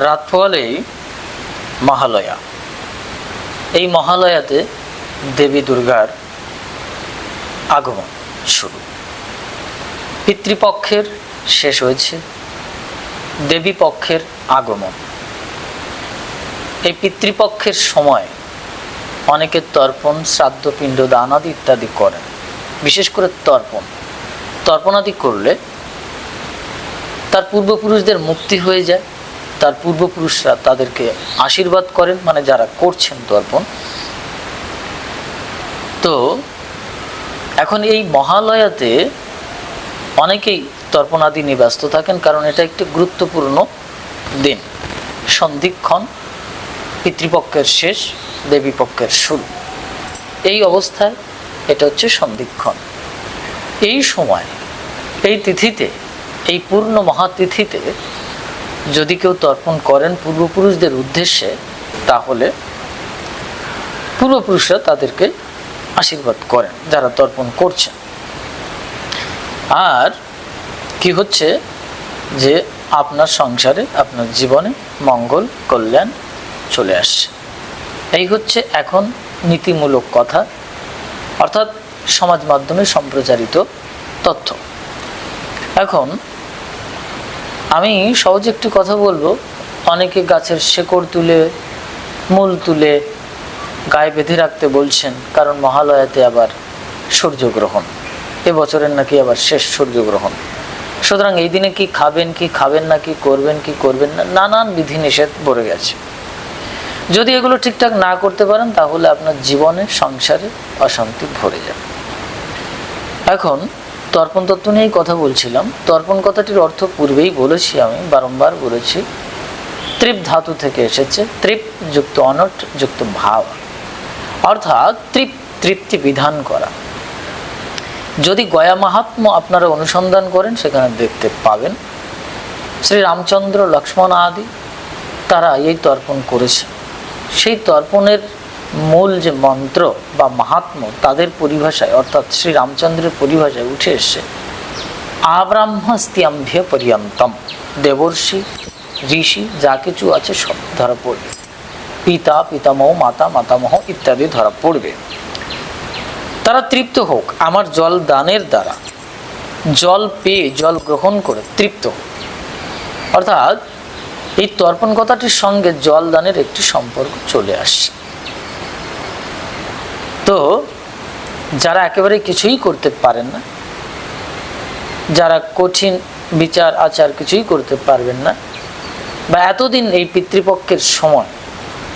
রাত পোয়ালেই মহালয়া। এই মহালয়াতে দেবী দুর্গার আগমন শুরু। পিতৃপক্ষের শেষ হয়েছে, দেবী পক্ষের আগমন। এই পিতৃপক্ষের সময় অনেকে তর্পণ, শ্রাদ্ধ, পিণ্ড, দান আদি ইত্যাদি করেন। বিশেষ করে তর্পণ। তর্পণাদি করলে তার পূর্বপুরুষদের মুক্তি হয়ে যায়। তার পূর্বপুরুষরা তাদেরকে আশীর্বাদ করেন মানে যারা করছেন তর্পণ তো এখন এই মহালয়াতে অনেকেই তর্পণাদি নিয়ে ব্যস্ত থাকেন, কারণ এটা একটি গুরুত্বপূর্ণ দিন। সন্ধিক্ষণ পিতৃপক্ষের শেষ, দেবীপক্ষের শুরু। এই অবস্থায় এটা হচ্ছে সন্ধিক্ষণ। এই সময়, এই তিথিতে, এই পূর্ণ মহাতিথিতে যদি কেউ তর্পণ করেন পূর্বপুরুষদের উদ্দেশ্যে, তাহলে পূর্বপুরুষরা তাদেরকে আশীর্বাদ করেন যারা তর্পণ করছেন। আর কি হচ্ছে যে আপনার সংসারে, আপনার জীবনে মঙ্গল, কল্যাণ চলে আসছে। এই হচ্ছে এখন নীতিমূলক কথা, অর্থাৎ সমাজ মাধ্যমে সম্প্রচারিত তথ্য। এখন আমি সহজে একটি কথা বলব। অনেকে গাছের শেকড় তুলে, মূল তুলে গায়ে বেঁধে রাখতে বলছেন, কারণ মহালয়াতে আবার সূর্যগ্রহণ। এবছরের নাকি আবার শেষ সূর্যগ্রহণ। সুতরাং এই দিনে কি খাবেন কি খাবেন না, কি করবেন কি করবেন না, নানান বিধিনিষেধ পড়ে গেছে। যদি এগুলো ঠিকঠাক না করতে পারেন, তাহলে আপনার জীবনে, সংসারে অশান্তি ভরে যাবে। এখন তর্পণ তত্ত্ব নিয়েই কথা বলছিলাম। তর্পণ কথাটির অর্থ পূর্বেই বলেছি আমি, বারংবার বলেছি। তৃপ ধাতু থেকে এসেছে তৃপ যুক্ত অনট, যুক্ত ভাব। অর্থাৎ তৃপ তৃপ্তি বিধান করা। যদি গয়া মাহাত্ম আপনারা অনুসন্ধান করেন, সেখানে দেখতে পাবেন, শ্রী রামচন্দ্র লক্ষ্মণ আদি তারা এই তর্পণ করেছে। সেই তর্পণের মূল যে মন্ত্র বা মাহাত্ম তাদের পরিভাষায়, অর্থাৎ শ্রী রামচন্দ্রের পরিভাষায় উঠে এসে আব্রাহ্মস্তিয়াম্ভ্য পর্যন্তম। দেবর্ষি, ঋষি যা কিছু আছে সব ধরা পড়বে। পিতা, পিতামহ, মাতা, মাতামহ ইত্যাদি ধরা পড়বে। তারা তৃপ্ত হোক, আমার জল দানের দ্বারা। জল পেয়ে জল গ্রহণ করে তৃপ্ত অর্থাৎ এই তর্পণ কথাটির সঙ্গে জল দানের একটি সম্পর্ক চলে আসছে। তো যারা একেবারে কিছুই করতে পারেন না, যারা কঠিন বিচার, আচার কিছুই করতে পারবেন না, বা এতদিন এই পিতৃপক্ষের সময়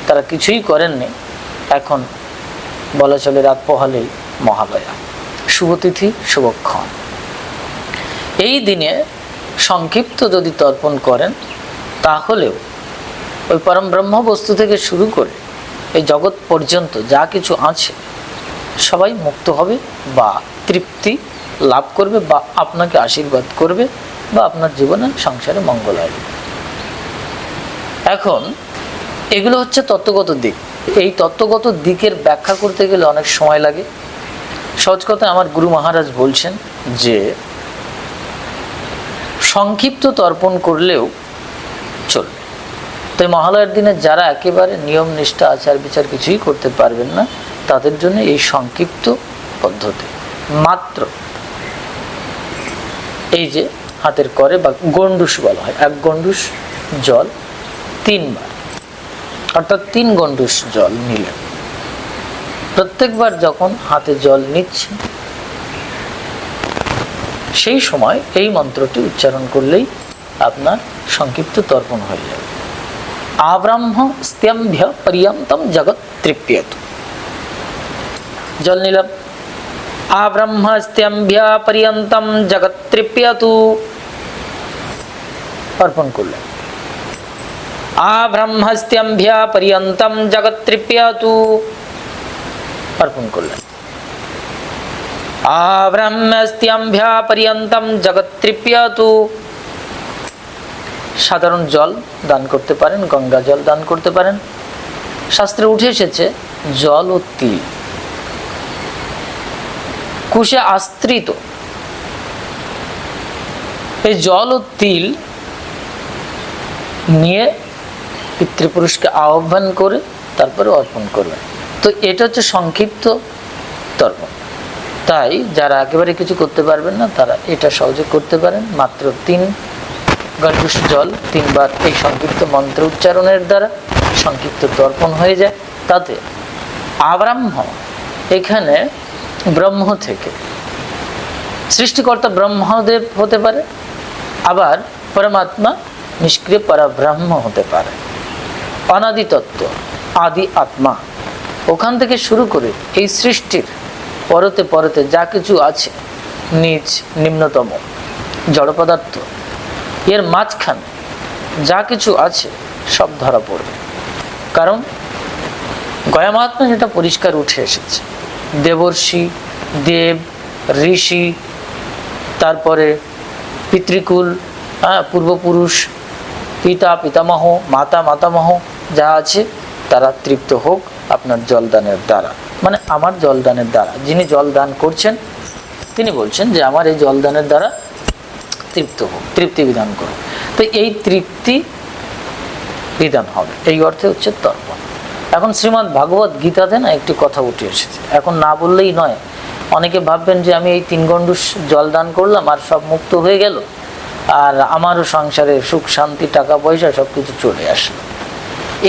তারা কিছুই করেননি, এখন বলা চলে রাত পোহালেই মহালয়া। শুভতিথি শুভক্ষণ এই দিনে সংক্ষিপ্ত যদি তর্পণ করেন, তাহলেও ওই পরম ব্রহ্ম বস্তু থেকে শুরু করে এই জগৎ পর্যন্ত যা কিছু আছে সবাই মুক্ত হবে বা তৃপ্তি লাভ করবে বা আপনাকে আশীর্বাদ করবে বা আপনার জীবনে সংসারে মঙ্গল আসবে। এখন এগুলো হচ্ছে তত্ত্বগত দিক। এই তত্ত্বগত দিকের ব্যাখ্যা করতে গেলে অনেক সময় লাগে। সহজ কথা আমার গুরু মহারাজ বলছেন যে, সংক্ষিপ্ত তর্পণ করলেও চলবে। তো মহালয়ার দিনে যারা একেবারে নিয়ম নিষ্ঠা আচার বিচার কিছুই করতে পারবেন না, তাদের জন্য এই সংক্ষিপ্ত পদ্ধতি। মাত্র এই যে হাতের করে বা গন্ডুস বলা হয়, এক গন্ডুস জল তিনবার। অর্থাৎ তিন গন্ডুস জল নিলেন। প্রত্যেকবার যখন হাতে জল নিচ্ছে সেই সময় এই মন্ত্রটি উচ্চারণ করলেই আপনার সংক্ষিপ্ত তর্পণ হয়ে যাবে। আব্রাহ্ম স্তম্ভ্য পর্যন্তম জগৎ তৃপ্যত জল নিলাম আব্রহ্ম স্তম্ভ্য পর্যন্তম জগৎ তৃপ্যতু অর্পণ করলেন আব্রহ্ম স্তম্ভ্য পর্যন্তম জগৎ তৃপ্যতু অর্পণ করলেন আব্রহ্মস্ত্যম্ভ্য পর্যন্তম জগৎ তৃপ্যতু সাধারণ জল দান করতে পারেন, গঙ্গা জল দান করতে পারেন। শাস্ত্রে উঠে এসেছে, জল ও তিল। কুশে আস্ত্রিত এই জল ও তিল নিয়ে পিতৃপুরুষকে আহ্বান করে, তারপরে অর্পণ করবেন তো এটা হচ্ছে সংক্ষিপ্ত তর্পণ তাই যারা একেবারে কিছু করতে পারবেন না, তারা এটা সহজে করতে পারেন। মাত্র তিন গণ্ডুষ জল তিনবার এই সংক্ষিপ্ত মন্ত্র উচ্চারণের দ্বারা সংক্ষিপ্ত তর্পণ হয়ে যায়। তাতে আব্রাহ্ম এখানে ব্রহ্ম থেকে সৃষ্টিকর্তা ব্রহ্মদেব হতে পারে, আবার পরমাত্মা নিষ্ক্রিয় পরব্রহ্ম হতে পারে। অনাদি তত্ত্ব আদি আত্মা। ওখান থেকে শুরু করে এই সৃষ্টির পরতে পরতে যা কিছু আছে নিচ নিম্নতম জড় পদার্থ এর মাঝখানে যা কিছু আছে সব ধরা পড়বে। কারণ গয়া মহাত্মা যেটা পরিষ্কার উঠে এসেছে, দেবর্ষি, দেব, ঋষি, তারপরে পিতৃকুল হ্যাঁ পূর্বপুরুষ, পিতা, পিতামহ, মাতা, মাতামহ যা আছে তারা তৃপ্ত হোক আপনার জলদানের দ্বারা। মানে আমার জলদানের দ্বারা। যিনি জলদান করছেন, তিনি বলছেন যে আমার এই জলদানের দ্বারা তৃপ্ত হোক তৃপ্তি বিধান করুন তো এই তৃপ্তি বিধান হবে। এই অর্থে হচ্ছে তর্পণ। এখন শ্রীমদ্ ভাগবত গীতাতে না একটি কথা উঠে এসেছে। এখন না বললেই নয়, অনেকে ভাববেন যে আমি এই তিন গণ্ডুষ জল দান করলাম আর সব মুক্ত হয়ে গেল, আর আমারও সংসারে সুখ, শান্তি, টাকা, পয়সা সব কিছু চলে আসলো।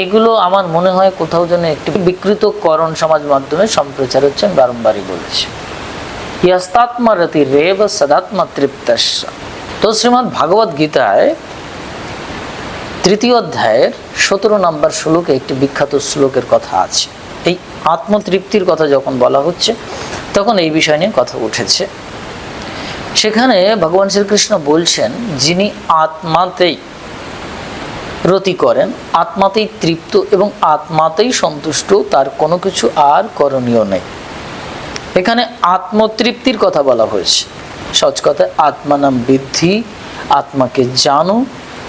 এগুলো আমার মনে হয় কোথাও যেন একটি বিকৃত করণ সমাজ মাধ্যমে সম্প্রচার হচ্ছে, আমি বারংবারই বলেছি। ইয়াস্তাত্মরতি রেব সদাত্মা তৃপ্তস্য। তো শ্রীমদ্ ভাগবত গীতায় তৃতীয় অধ্যায়ের সতেরো নম্বর শ্লোকে একটি বিখ্যাত শ্লোকের কথা আছে। এই আত্মতৃপ্তির কথা যখন বলা হচ্ছে, তখন এই বিষয় নিয়ে কথা উঠেছে। সেখানে ভগবান শ্রীকৃষ্ণ বলছেন, যিনি আত্মাতেই রতি করেন, আত্মাতেই তৃপ্ত এবং আত্মাতেই সন্তুষ্ট, তার কোনো কিছু আর করণীয় নেই। এখানে আত্মতৃপ্তির কথা বলা হয়েছে। সচ কথায় আত্মানাম বৃদ্ধি, আত্মাকে জানো।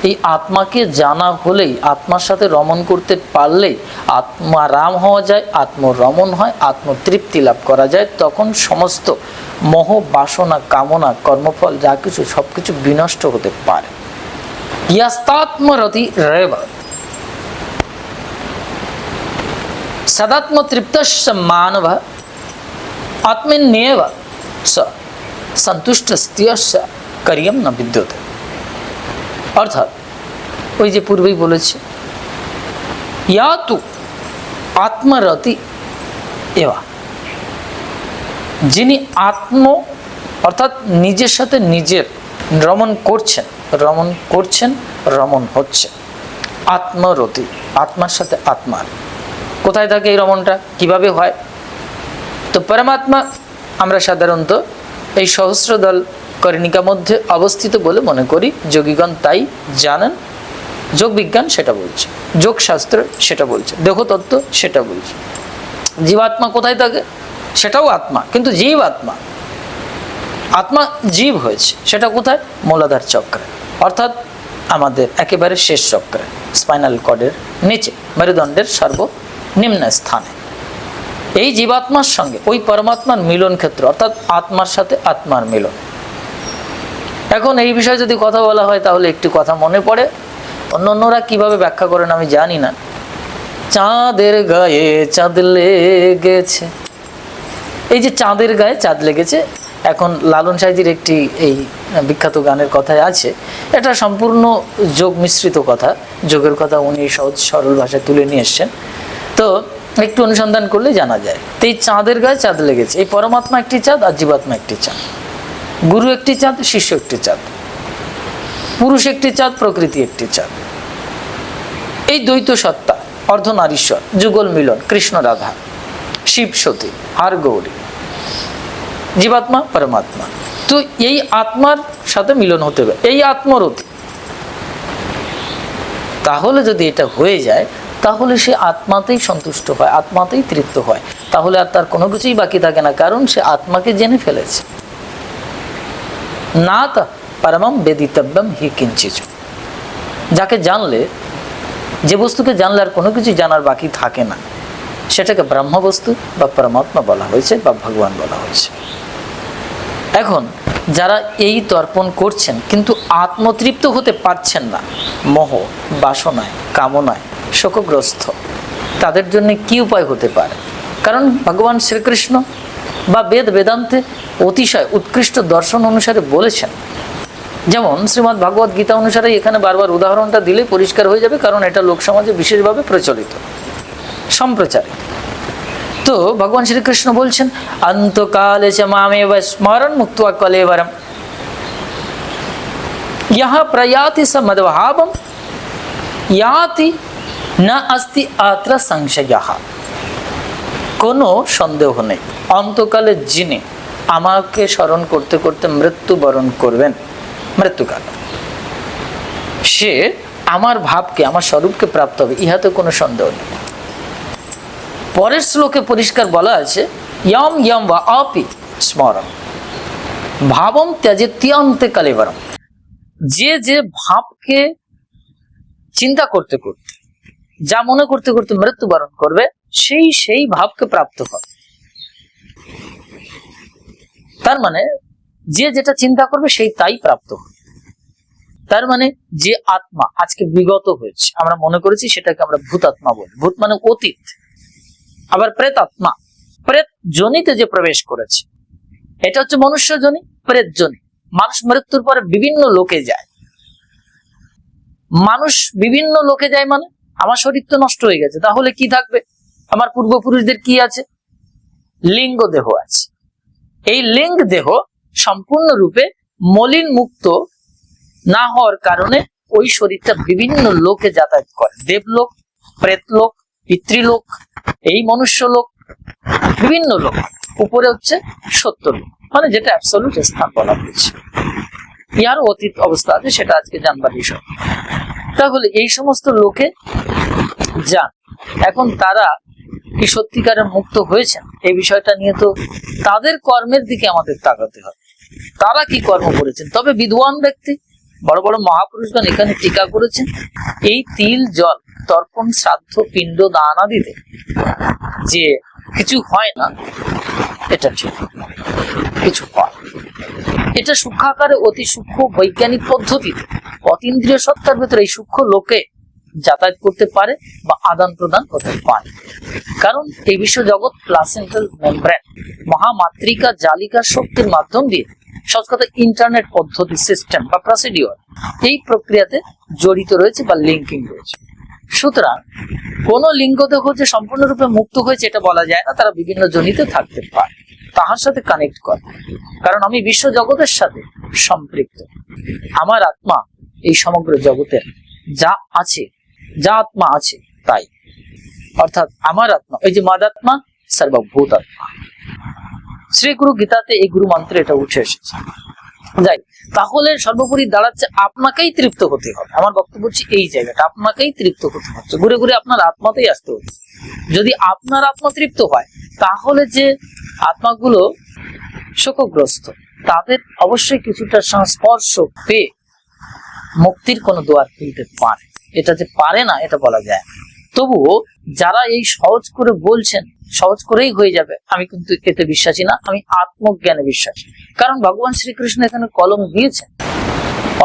এই আত্মাকে জানা হলেই, আত্মার সাথে রমণ করতে পারলেই আত্মা রাম হওয়া যায়, আত্মরমণ হয়, আত্মতৃপ্তি লাভ করা যায়। তখন সমস্ত মোহ, বাসনা, কামনা, কর্মফল, যা কিছু সব কিছু বিনষ্ট হতে পারে। ইয়াস্তাত্মরতি রেব। সদাত্মতৃপ্তস্য মানব, আত্মন্যেব স। সন্তুষ্টস্ত্যস্য কার্যম না বিদ্যুতে অর্থাৎ, ওই যে পূর্বেই বলেছে ইয়া তু আত্মরতি এবা। যিনি আত্ম, অর্থাৎ নিজের সাথে নিজের রমণ করছেন রমণ করছেন, রমণ হচ্ছে। আত্মরতি, আত্মার সাথে আত্মার কোথায় থাকে এই রমণটা? কীভাবে হয়? তো পরমাত্মা, আমরা সাধারণত এই সহস্র দল কর্ণিকা মধ্যে অবস্থিত বলে মনে করি। যোগীগণ তাই জানেন। যোগ বিজ্ঞান সেটা বলছে। যোগ শাস্ত্র সেটা বলছে। দেহতত্ত্ব সেটা বলছে। জীবাত্মা কোথায় থাকে? সেটাও আত্মা। কিন্তু জীব আত্মা। আত্মা জীব হয়েছে। সেটা কোথায়? মূলাধার চক্রে। অর্থাৎ আমাদের একেবারে শেষ চক্রে, স্পাইনাল কর্ডের নিচে, মেরুদণ্ডের সর্বনিম্ন স্থানে। এই জীবাত্মার সঙ্গে, ওই পরমাত্মার মিলন ক্ষেত্র, অর্থাৎ আত্মার সাথে আত্মার মিলন। এখন এই বিষয়ে যদি কথা বলা হয়, তাহলে একটি কথা মনে পড়ে। অন্য অন্যরা কীভাবে ব্যাখ্যা করেন আমি জানি না। চাঁদের গায়ে চাঁদ লেগেছে। এই যে চাঁদের গায়ে চাঁদ লেগেছে, এখন লালন সাইজির একটি এই বিখ্যাত গানের কথায় আছে। এটা সম্পূর্ণ যোগ মিশ্রিত কথা, যোগের কথা উনি সহজ সরল ভাষায় তুলে নিয়ে এসছেন। তো একটু অনুসন্ধান করলে জানা যায়। তো এই চাঁদের গায়ে চাঁদ লেগেছে। এই পরমাত্মা একটি চাঁদ, আর জীবাত্মা একটি চাঁদ। গুরু একটি চাঁদ, শিষ্য একটি চাঁদ। পুরুষ একটি চাঁদ, প্রকৃতি একটি চাঁদ। এই দ্বৈত সত্তা অর্ধনারীশ্বর যুগল মিলন, কৃষ্ণ রাধা, শিব সতী আর গৌরী, জীবাত্মা, পরমাত্মা। তো এই আত্মার সাথে মিলন হতে হবে। এই আত্মরতি তাহলে যদি এটা হয়ে যায় তাহলে সে আত্মাতেই সন্তুষ্ট হয়, আত্মাতেই তৃপ্ত হয়। তাহলে আর তার কোনো কিছুই বাকি থাকে না, কারণ সে আত্মাকে জেনে ফেলেছে। না তা পরমম বেদিতব্যম হি কিঞ্চিত যাকে জানলে, যে বস্তুকে জানলে আর কোনো কিছু জানার বাকি থাকে না, সেটাকে ব্রহ্ম বস্তু বা পরমাত্মা বলা হয়েছে বা ভগবান বলা হয়েছে। এখন, যারা এই তর্পণ করছেন, কিন্তু আত্মতৃপ্ত হতে পারছেন না, মোহ, বাসনায়, কামনায় শোকগ্রস্ত। তাদের জন্য কি উপায় হতে পারে? কারণ ভগবান শ্রীকৃষ্ণ বা বেদ বেদান্তে অতিশয় উৎকৃষ্ট দর্শন অনুসারে বলেছেন। যেমন শ্রীমদ্ ভগবত গীতা অনুসারে এখানে বারবার উদাহরণটা দিলে পরিষ্কার হয়ে যাবে, কারণ এটা লোকসমাজে বিশেষভাবে প্রচলিত, সম্প্রচারিত। তো ভগবান শ্রীকৃষ্ণ বলছেন, অন্তকালে চ স্মরণ মুক্ত কলেবরম। ইহা প্রয়াতি স মদভাবম। ইয়াতি না আস্তি আত্র সংশয় কোনো সন্দেহ নেই। অন্তকালে যিনি আমাকে স্মরণ করতে করতে মৃত্যুবরণ করবেন, মৃত্যুকাল। সে আমার ভাবকে, আমার স্বরূপকে প্রাপ্ত হবে, ইহাতে কোনো সন্দেহ নেই। পরের শ্লোকে পরিষ্কার বলা আছে, ইয়ম ইয়ম বা অপি স্মরণ। ভাবম ত্যাজিত্যন্তে কালেবরম যে যে ভাবকে চিন্তা করতে করতে যা মনে করতে করতে মৃত্যুবরণ করবে, সেই সেই ভাবকে প্রাপ্ত হবে তার মানে যে যেটা চিন্তা করবে, সেই তাই প্রাপ্ত হবে। তার মানে যে আত্মা আজকে বিগত হয়েছে, আমরা মনে করেছি সেটাকে আমরা ভূতাত্মা বলি। ভূত মানে অতীত, আবার প্রেত আত্মা প্রেত জনিতে যে প্রবেশ করেছে, এটা হচ্ছে মনুষ্য জনি, প্রেত জনি। মানুষ মৃত্যুর পরে বিভিন্ন লোকে যায়। মানুষ বিভিন্ন লোকে যায় মানে? আমার শরীর তো নষ্ট হয়ে গেছে, তাহলে কি থাকবে? আমার পূর্বপুরুষদের কি আছে? লিঙ্গ দেহ আছে। এই লিঙ্গ দেহ সম্পূর্ণরূপে মলিন মুক্ত না হওয়ার কারণে ওই শরীরটা বিভিন্ন লোকে যাতায়াত করে। দেবলোক, প্রেতলোক, পিতৃলোক, এই মনুষ্য লোক বিভিন্ন লোক। উপরে হচ্ছে সত্য লোক মানে যেটা অ্যাবসলিউট স্থান বলা হয়েছে। ইয়ার অতীত অবস্থা আছে, সেটা আজকে জানবার বিষয়। তাহলে এই সমস্ত লোকে যান। এখন তারা কি সত্যিকারে মুক্ত হয়েছেন? এই বিষয়টা নিয়ে তো তাদের কর্মের দিকে আমাদের তাকাতে হবে। তারা কি কর্ম করেছেন? তবে বিদ্বান ব্যক্তি, বড় বড় মহাপুরুষগণ এখানে টিকা করেছেন। এই তিল জল, তর্পণ, শ্রাদ্ধ, পিণ্ড, দান আদিতে যে কিছু হয় না, এটা ঠিক। কিছু হয়। এটা সূক্ষ্মাকারে অতি সূক্ষ্ম বৈজ্ঞানিক পদ্ধতিতে অতীন্দ্রিয় সত্তার ভেতরে এই সূক্ষ্ম লোকে যাতায়াত করতে পারে বা আদান প্রদান করতে পারে। কারণ এই বিশ্ব জগৎ প্লাসেন্টাল মেমব্রেন মহামাত্রিকা জালিকা শক্তির মাধ্যম দিয়ে সহজ কথা ইন্টারনেট পদ্ধতি সিস্টেম বা প্রসিডিওর এই প্রক্রিয়াতে জড়িত রয়েছে বা লিঙ্কিং রয়েছে। সুতরাং কোন লিঙ্গ দেহ যে সম্পূর্ণরূপে মুক্ত হয়েছে এটা বলা যায় না, তারা বিভিন্ন জনিতে থাকতে পারে। তাহার সাথে কানেক্ট করে। কারণ আমি বিশ্ব জগতের সাথে সম্পৃক্ত। আমার আত্মা এই সমগ্র জগতের যা আছে, যা আত্মা আছে, তাই। অর্থাৎ আমার আত্মা, ওই যে মাদাত্মা, সর্বভূত আত্মা। শ্রী গুরু গীতাতে এই গুরু মন্ত্রে এটা উঠে এসেছে। যাই, তাহলে সর্বোপরি দাঁড়াচ্ছে আপনাকেই তৃপ্ত হতে হবে। আমার বক্তব্য হচ্ছে এই জায়গাটা, আপনাকেই তৃপ্ত হতে হচ্ছে। ঘুরে ঘুরে আপনার আত্মাতেই আসতে হচ্ছে। যদি আপনার আত্মা তৃপ্ত হয় তাহলে যে আত্মাগুলো শোকগ্রস্ত, তাদের অবশ্যই কিছুটা সংস্পর্শ পেয়ে মুক্তির কোনো দোয়ার খুলতে পারে। এটা যে পারে না, এটা বলা যায়। তবুও যারা এই সহজ করে বলছেন, সহজ করেই হয়ে যাবে, আমি কিন্তু এতে বিশ্বাসী না, আমি আত্মজ্ঞানে বিশ্বাসী। কারণ ভগবান শ্রীকৃষ্ণ এখানে কলম দিয়েছেন,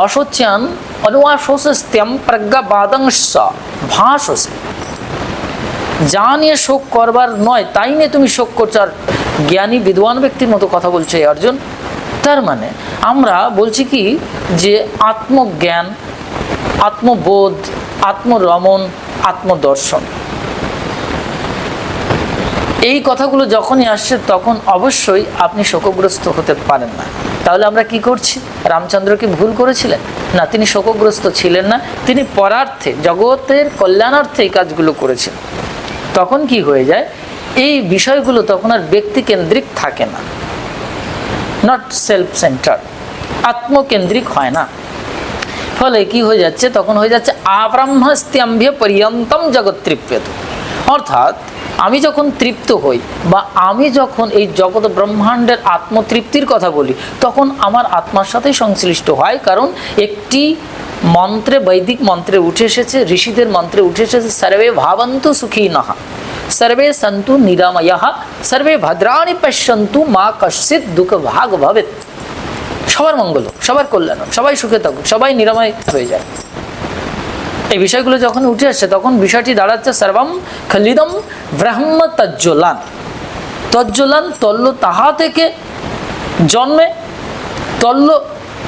অসচ্যান অনুয়াশোস্ত্যম প্রজ্ঞাবাদংশ ভাষসে যা নিয়ে শোক করবার নয়, তাই নিয়ে তুমি শোক করছ। আর জ্ঞানী, বিদ্বান ব্যক্তির মতো কথা বলছে অর্জুন। তার মানে আমরা বলছি কি যে আত্মজ্ঞান, আত্মবোধ আত্মরমণ আত্মদর্শন। এই কথাগুলো যখনই আসছে তখন অবশ্যই আপনি শোকগ্রস্ত হতে পারেন না। তাহলে আমরা কি করছি? রামচন্দ্র কি ভুল করেছিলেন? না, তিনি শোকগ্রস্ত ছিলেন না। তিনি পরার্থে, জগতের কল্যাণার্থে এই কাজগুলো করেছেন। তখন কি হয়ে যায়? এই বিষয়গুলো তখন আর ব্যক্তিকেন্দ্রিক থাকে না। নট সেলফ সেন্টার আত্মকেন্দ্রিক হয় না। ফলে কি হয়ে যাচ্ছে? তখন হয়ে যাচ্ছে আব্রাহ্মস্তম্ভে পর্যন্তম জগৎ তৃপ্যত। অর্থাৎ আমি যখন তৃপ্ত হই বা আমি যখন এই জগৎ ব্রহ্মাণ্ডের আত্মতৃপ্তির কথা বলি, তখন আমার আত্মার সাথেই সংশ্লিষ্ট হয়। কারণ একটি মন্ত্রে, বৈদিক মন্ত্রে উঠে এসেছে, ঋষিদের মন্ত্রে উঠে এসেছে, সর্বে ভাবন্তু সুখী নাহা সর্বে সন্তু নিরাময়। সর্বে ভদ্রাণি পশ্যন্তু মা কশ্চিৎ দুঃখ ভাগ ভবেত সবার মঙ্গল সবার কল্যাণ সবাই সুখে থাকুক, সবাই নিরাময় হয়ে যায়। এই বিষয়গুলো যখন উঠে আসছে, তখন বিষয়টি দাঁড়াচ্ছে সর্বম খলিদম ব্রাহ্ম তজ্জলান তজ্জলান তল্ল তাহা থেকে জন্মে, তল্ল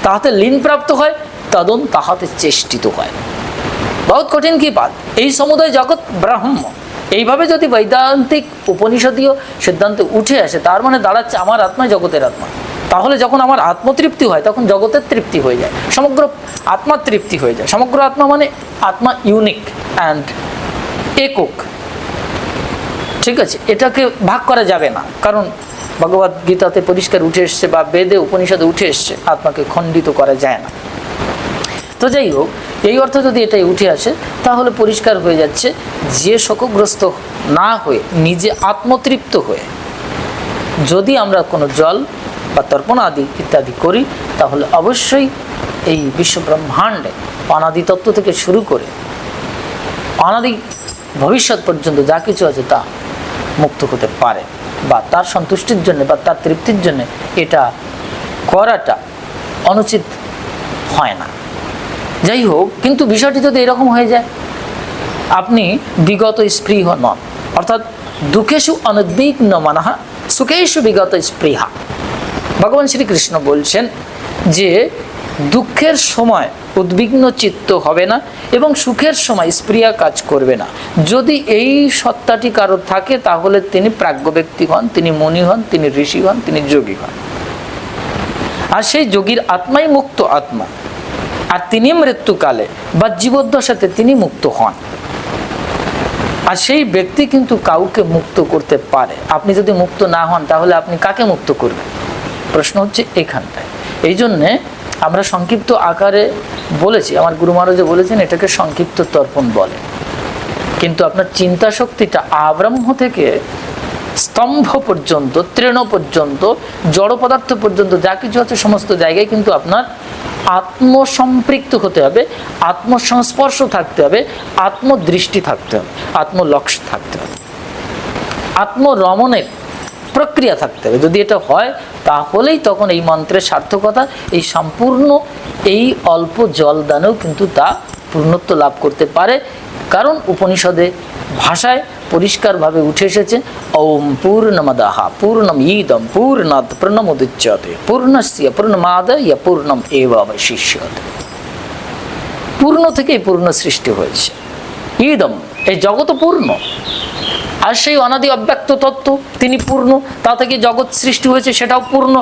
তাহাতে লীন প্রাপ্ত হয়, তদন তাহাতে চেষ্টিত হয়। বহুত কঠিন কি পাত এই সমুদয় জগৎ ব্রাহ্ম। এইভাবে যদি বৈদান্তিক উপনিষদীয় সিদ্ধান্তে উঠে আসে, তার মানে দাঁড়াচ্ছে আমার আত্মাই জগতের আত্মা। তাহলে যখন আমার আত্মতৃপ্তি হয়, তখন জগতের তৃপ্তি হয়ে যায়। সমগ্র আত্মার তৃপ্তি হয়ে যায়। সমগ্র আত্মা মানে আত্মা ইউনিক অ্যান্ড একক। ঠিক আছে? এটাকে ভাগ করা যাবে না। কারণ ভগবদ গীতাতে পরিষ্কার উঠে এসছে বা বেদে উপনিষদে উঠে এসছে, আত্মাকে খণ্ডিত করা যায় না। তো যাই হোক, এই অর্থ যদি এটাই উঠে আসে, তাহলে পরিষ্কার হয়ে যাচ্ছে যে শোকগ্রস্ত না হয়ে, নিজে আত্মতৃপ্ত হয়ে, যদি আমরা কোনো জল বা তর্পণ আদি ইত্যাদি করি, তাহলে অবশ্যই এই বিশ্ব ব্রহ্মাণ্ডে অনাদি তত্ত্ব থেকে শুরু করে অনাদি ভবিষ্যৎ পর্যন্ত যা কিছু আছে তা মুক্ত হতে পারে বা তার সন্তুষ্টির জন্য বা তার তৃপ্তির জন্য এটা করাটা অনুচিত হয় না। যাই হোক, কিন্তু বিষয়টি যদি এরকম হয়ে যায়, আপনি বিগত স্পৃহ নন, অর্থাৎ দুঃখেশু অনুদ্বিগ্ন মানহা সুখেশু বিগত স্পৃহা। ভগবান শ্রীকৃষ্ণ বলছেন যে দুঃখের সময় উদ্বিগ্ন চিত্ত হবে না এবং সুখের সময় স্প্রিয়া কাজ করবে না। যদি এই সত্তাটি কারোর থাকে, তাহলে তিনি প্রাজ্ঞ ব্যক্তি হন, তিনি মনি হন, তিনি ঋষি হন, তিনি যোগী হন। আর সেই যোগীর আত্মাই মুক্ত আত্মা। আর তিনি মৃত্যুকালে বা জীবদ্দশাতে তিনি মুক্ত হন। আর সেই ব্যক্তি কিন্তু কাউকে মুক্ত করতে পারে। আপনি যদি মুক্ত না হন, তাহলে আপনি কাকে মুক্ত করবেন? প্রশ্ন হচ্ছে এখানটায়। এই জন্যে আমরা সংক্ষিপ্ত আকারে বলেছি, আমার গুরু মহারাজে বলেছেন, এটাকে সংক্ষিপ্ত তর্পণ বলে। কিন্তু আপনার চিন্তা শক্তিটা আব্রাহ্ম থেকে স্তম্ভ পর্যন্ত, তৃণ পর্যন্ত, জড় পদার্থ পর্যন্ত, যা কিছু আছে সমস্ত জায়গায় কিন্তু আপনার আত্মসম্পৃক্ত হতে হবে, আত্মসংস্পর্শ থাকতে হবে, আত্মদৃষ্টি থাকতে হবে আত্মলক্ষ থাকতে হবে। আত্মরমণের প্রক্রিয়া থাকতে হবে। যদি এটা হয়, তাহলেই তখন এই মন্ত্রের সার্থকতা, এই সম্পূর্ণ এই অল্প জলদানেও কিন্তু তা পূর্ণত্ব লাভ করতে পারে। কারণ উপনিষদে ভাষায় পরিষ্কারভাবে উঠে এসেছে, ওম পূর্ণমদাহা পূর্ণম ঈদম পূর্ণাৎ পূর্ণমুদুচ্যতে, পূর্ণস্য পূর্ণমাদায় পূর্ণম এব অবশিষ্যতে। পূর্ণ থেকেই পূর্ণ সৃষ্টি হয়েছে। ঈদম এই জগৎ পূর্ণ। আর সেই অনাদি অব্যক্ত তত্ত্ব, তিনি পূর্ণ, তা থেকে জগৎ সৃষ্টি হয়েছে সেটাও পূর্ণ।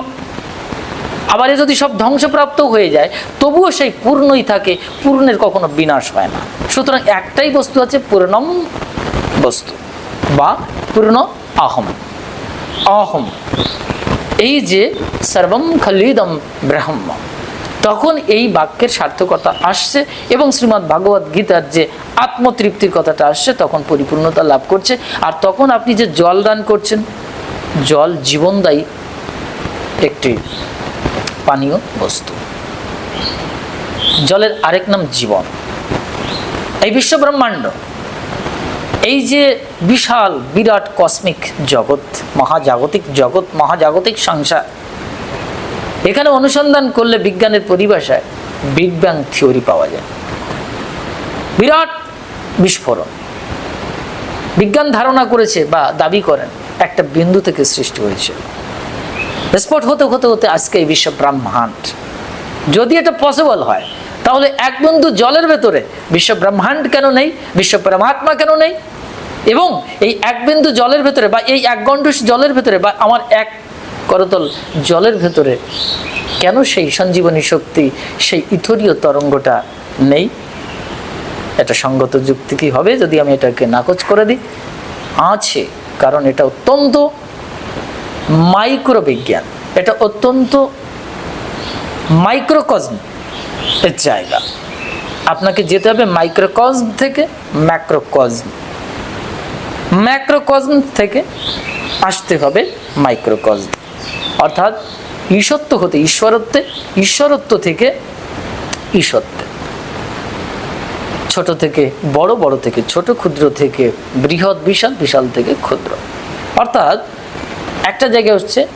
আবার যদি সব ধ্বংসপ্রাপ্ত হয়ে যায়, তবুও সেই পূর্ণই থাকে, পূর্ণের কখনো বিনাশ হয় না। সুতরাং একটাই বস্তু আছে পূর্ণম বস্তু, বা পূর্ণ অহম অহম এই যে সর্বম খলিদম ব্রহ্ম। তখন এই বাক্যের সার্থকতা আসছে এবং শ্রীমদ্ ভাগবত গীতার যে আত্মতৃপ্তির কথাটা আসছে, তখন পরিপূর্ণতা লাভ করছে। আর তখন আপনি যে জল দান করছেন, জল জীবনদায়ী একটি পানীয় বস্তু। জলের আরেক নাম জীবন। এই বিশ্ব ব্রহ্মাণ্ড এই যে বিশাল, বিরাট কসমিক জগৎ, মহাজাগতিক জগৎ, মহাজাগতিক সংসার এখানে অনুসন্ধান করলে বিজ্ঞানের পরিভাষায় বিগ ব্যাং থিওরি পাওয়া যায়। বিরাট বিস্ফোরণ। বিজ্ঞান ধারণা করেছে বা দাবি করেন, একটা বিন্দু থেকে সৃষ্টি হয়েছে। স্পট হতে হতে হতে আজকে এই বিশ্ব ব্রহ্মাণ্ড। যদি এটা পসিবল হয়, তাহলে এক বিন্দু জলের ভেতরে বিশ্ব ব্রহ্মাণ্ড কেন নেই, বিশ্ব পরমাত্মা কেন নেই? এবং এই এক বিন্দু জলের ভেতরে বা এই এক গণ্ডুষ জলের ভেতরে বা আমার এক করতল জলের ভেতরে। কেন সেই সঞ্জীবনী শক্তি, সেই ইথরীয় তরঙ্গটা নেই? এটা সঙ্গত যুক্তি কি হবে যদি আমি এটাকে নাকচ করে দিই? আছে, কারণ এটা অত্যন্ত মাইক্রোবিজ্ঞান। এটা অত্যন্ত মাইক্রোকজম এর জায়গা। আপনাকে যেতে হবে মাইক্রোকজম থেকে ম্যাক্রোকজম ম্যাক্রোকজম থেকে আসতে হবে মাইক্রোকজম অর্থাৎ ঈশ্বত্ব হতে, ঈশ্বরত্বে, ঈশ্বরত্ব থেকে ঈশ্বত্বে ছোট থেকে বড় বড় থেকে ছোট, ক্ষুদ্র থেকে বৃহৎ, বিশাল বিশাল থেকে ক্ষুদ্র। অর্থাৎ একটা জায়গায় হচ্ছে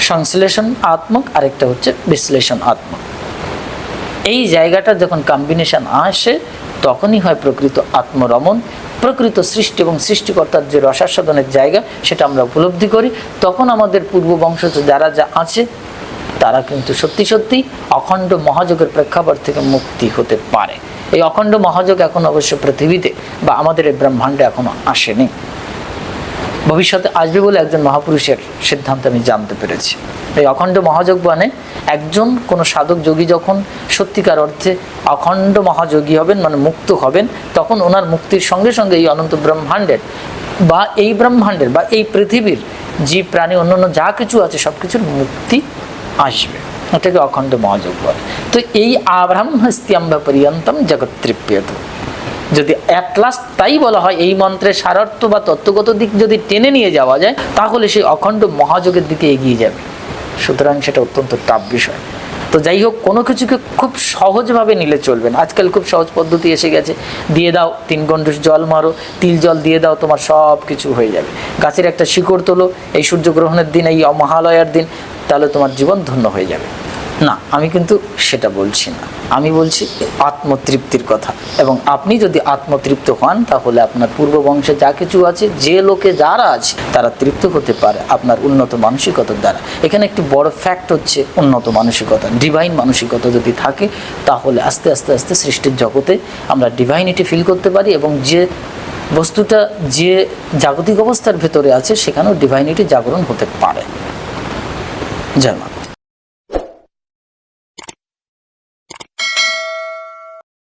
সংশ্লেষণ আত্মক, আরেকটা হচ্ছে বিশ্লেষণ আত্মক। এই জায়গাটা যখন কম্বিনেশন আসে, তখনই হয় প্রকৃত আত্মরমণ। প্রকৃত সৃষ্টি এবং সৃষ্টিকর্তার যে রসাস্বাদনের জায়গা, সেটা আমরা উপলব্ধি করি। তখন আমাদের পূর্ব বংশজ যারা যা আছে, তারা কিন্তু সত্যি সত্যি অখণ্ড মহাযোগের প্রেক্ষাপট থেকে মুক্তি হতে পারে। এই অখণ্ড মহাযোগ এখন অবশ্য পৃথিবীতে বা আমাদের এই ব্রহ্মাণ্ডে এখনও আসেনি। ভবিষ্যতে আসবে বলে একজন মহাপুরুষের সিদ্ধান্ত আমি জানতে পেরেছি। এই অখণ্ড মহাযোগ মানে একজন কোনো সাধক যোগী যখন সত্যিকার অর্থে অখণ্ড মহাযোগী হবেন মানে মুক্ত হবেন, তখন ওনার মুক্তির সঙ্গে সঙ্গে এই অনন্ত ব্রহ্মাণ্ডের বা এই ব্রহ্মাণ্ডের বা এই পৃথিবীর জীব, প্রাণী, অন্যান্য যা কিছু আছে সব কিছুর মুক্তি আসবে। এটাকে অখণ্ড মহাযোগ বলে। তো এই আব্রাহ্মস্তিয়াম্ব পর্যন্তম জগৎ তৃপ্যত। যদি অ্যাট লাস্ট তাই বলা হয়, এই মন্ত্রের সারার্থ বা তত্ত্বগত দিক যদি টেনে নিয়ে যাওয়া যায়, তাহলে সেই অখণ্ড মহাযোগের দিকে এগিয়ে যাবে। সুতরাং সেটা অত্যন্ত টাফ বিষয়। তো যাই হোক, কোনো কিছুকে খুব সহজভাবে নিলে চলবে না। আজকাল খুব সহজ পদ্ধতি এসে গেছে। দিয়ে দাও, তিন গন্ডুস জল মারো, তিল জল দিয়ে দাও, তোমার সব কিছু হয়ে যাবে। গাছের একটা শিকড় তোলো, এই সূর্যগ্রহণের দিন, এই মহালয়ার দিন, তাহলে তোমার জীবন ধন্য হয়ে যাবে। না, আমি কিন্তু সেটা বলছি না। আমি বলছি আত্মতৃপ্তির কথা। এবং আপনি যদি আত্মতৃপ্ত হন, তাহলে আপনার পূর্ব বংশে যা কিছু আছে, যে লোকে যারা আছে, তারা তৃপ্ত হতে পারে আপনার উন্নত মানসিকতার দ্বারা। এখানে একটি বড় ফ্যাক্ট হচ্ছে উন্নত মানসিকতা। ডিভাইন মানসিকতা যদি থাকে, তাহলে আস্তে আস্তে আস্তে সৃষ্টির জগতে আমরা ডিভাইনিটি ফিল করতে পারি এবং যে বস্তুটা, যে জাগতিক অবস্থার ভেতরে আছে, সেখানেও ডিভাইনিটি জাগরণ হতে পারে। মা